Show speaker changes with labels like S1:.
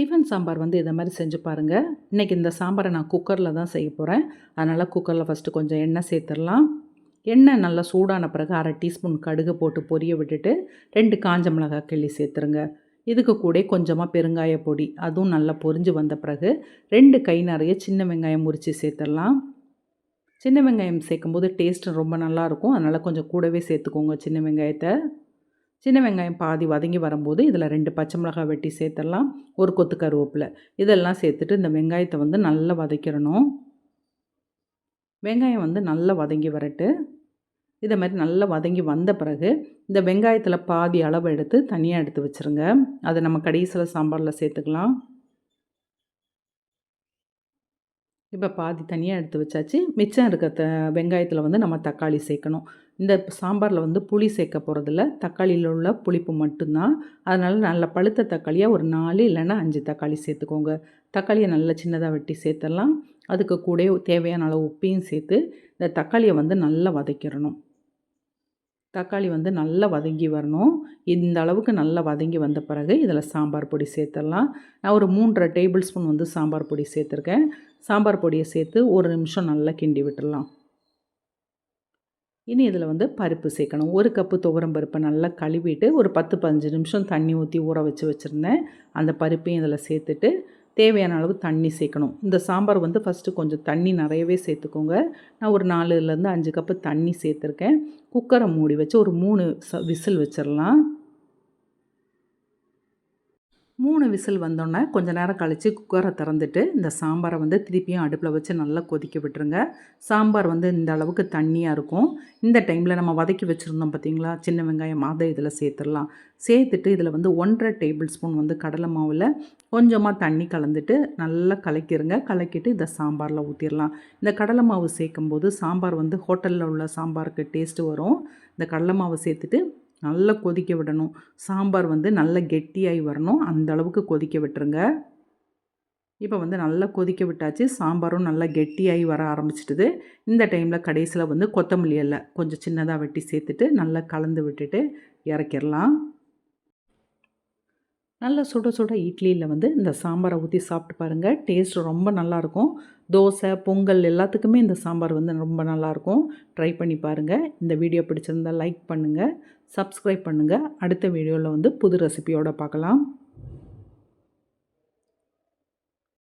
S1: Tiffin sambar வந்து இதை மாதிரி செஞ்சு பாருங்கள் இன்றைக்கி இந்த சாம்பாரை நான் குக்கரில் தான் செய்ய போகிறேன் அதனால் குக்கரில் ஃபஸ்ட்டு கொஞ்சம் எண்ணெய் சேர்த்துடலாம். எண்ணெய் நல்லா சூடான பிறகு அரை டீஸ்பூன் கடுகு போட்டு பொரிய விட்டுட்டு ரெண்டு காஞ்ச மிளகாய் கிள்ளி சேர்த்துருங்க. இதுக்கு கூட கொஞ்சமாக பெருங்காய பொடி அதுவும் நல்லா பொரிஞ்சு வந்த பிறகு ரெண்டு கை நிறைய சின்ன வெங்காயம் முறித்து சேர்த்துடலாம். சின்ன வெங்காயம் சேர்க்கும்போது டேஸ்ட்டு ரொம்ப நல்லாயிருக்கும் அதனால் கொஞ்சம் கூடவே சேர்த்துக்கோங்க சின்ன வெங்காயத்தை. சின்ன வெங்காயம் பாதி வதங்கி வரும்போது இதில் ரெண்டு பச்சை மிளகாய் வெட்டி சேர்த்துடலாம். ஒரு கொத்து கருவேப்பிலை. இதெல்லாம் சேர்த்துட்டு இந்த வெங்காயத்தை வந்து நல்லா வதக்கிடணும். வெங்காயம் வந்து நல்லா வதங்கி வரட்டு. இதை மாதிரி நல்லா வதங்கி வந்த பிறகு இந்த வெங்காயத்தில் பாதி அளவு எடுத்து தனியாக எடுத்து வச்சுருங்க. அதை நம்ம கடைசியில் சாம்பாரில் சேர்த்துக்கலாம். இப்போ பாதி தனியாக எடுத்து வச்சாச்சு. மிச்சம் இருக்க த வெங்காயத்தில் வந்து நம்ம தக்காளி சேர்க்கணும். இந்த சாம்பாரில் வந்து புளி சேர்க்க போகிறதில்ல தக்காளியில் உள்ள புளிப்பு மட்டும்தான். அதனால் நல்ல பழுத்த தக்காளியாக ஒரு நாலு இல்லைன்னா அஞ்சு தக்காளி சேர்த்துக்கோங்க. தக்காளியை நல்லா சின்னதாக வெட்டி சேர்த்துடலாம். அதுக்கு கூட தேவையான அளவு உப்பையும் சேர்த்து இந்த தக்காளியை வந்து நல்லா வதக்கிடணும். தக்காளி வந்து நல்லா வதங்கி வரணும். இந்த அளவுக்கு நல்லா வதங்கி வந்த பிறகு இதில் சாம்பார் பொடி சேர்த்துடலாம். நான் ஒரு மூன்றரை டேபிள் ஸ்பூன் வந்து சாம்பார் பொடி சேர்த்துருக்கேன். சாம்பார் பொடியை சேர்த்து ஒரு நிமிஷம் நல்லா கிண்டி விட்டுடலாம். இனி இதில் வந்து பருப்பு சேர்க்கணும் ஒரு கப்பு துவரம் பருப்பை நல்லா கழுவிட்டு ஒரு பத்து பதினஞ்சு நிமிஷம் தண்ணி ஊற்றி ஊற வச்சு வச்சுருந்தேன். அந்த பருப்பையும் இதில் சேர்த்துட்டு தேவையான அளவு தண்ணி சேர்க்கணும் இந்த சாம்பார் வந்து ஃபஸ்ட்டு கொஞ்சம் தண்ணி நிறையவே சேர்த்துக்கோங்க. நான் ஒரு நாலுலேருந்து அஞ்சு கப்பு தண்ணி சேர்த்துருக்கேன். குக்கரை மூடி வச்சு ஒரு மூணு விசில் வச்சிடலாம் மூணு விசில் வந்தோடனே கொஞ்சம் நேரம் கழித்து குக்கரை திறந்துட்டு இந்த சாம்பாரை வந்து திருப்பியும் அடுப்பில் வச்சு நல்லா கொதிக்க விட்டுருங்க. சாம்பார் வந்து இந்த அளவுக்கு தண்ணியாக இருக்கும். இந்த டைமில் நம்ம வதக்கி வச்சுருந்தோம் பார்த்திங்களா சின்ன வெங்காயம் அதை இதில் சேர்த்துடலாம். சேர்த்துட்டு இதில் வந்து ஒன்றரை டேபிள் ஸ்பூன் வந்து கடலை மாவில் கொஞ்சமாக தண்ணி கலந்துட்டு நல்லா கலக்கிடுங்க கலக்கிட்டு இதை சாம்பாரில் ஊற்றிடலாம் இந்த கடலை மாவு சேர்க்கும்போது சாம்பார் வந்து ஹோட்டலில் உள்ள சாம்பாருக்கு டேஸ்ட்டு வரும். இந்த கடலை மாவு சேர்த்துட்டு நல்லா கொதிக்க விடணும். சாம்பார் வந்து நல்லா கெட்டியாகி வரணும். அந்த அளவுக்கு கொதிக்க விட்டுருங்க. இப்போ வந்து நல்லா கொதிக்க விட்டாச்சு. சாம்பாரும் நல்லா கெட்டியாகி வர ஆரம்பிச்சிட்டுது. இந்த டைமில் கடைசியில் வந்து கொத்தமல்லி எல்லாம் கொஞ்சம் சின்னதாக வெட்டி சேர்த்துட்டு நல்லா கலந்து விட்டுட்டு இறக்கிடலாம். நல்லா சுட சுட இட்லியில் வந்து இந்த சாம்பாரை ஊற்றி சாப்பிட்டு பாருங்கள் டேஸ்ட் ரொம்ப நல்லாயிருக்கும். தோசை பொங்கல் எல்லாத்துக்குமே இந்த சாம்பார் வந்து ரொம்ப நல்லாயிருக்கும். ட்ரை பண்ணி பாருங்கள் இந்த வீடியோ பிடிச்சிருந்தால் லைக் பண்ணுங்கள் சப்ஸ்கிரைப் பண்ணுங்கள் அடுத்த வீடியோவில் வந்து புது ரெசிபியோடு பார்க்கலாம்.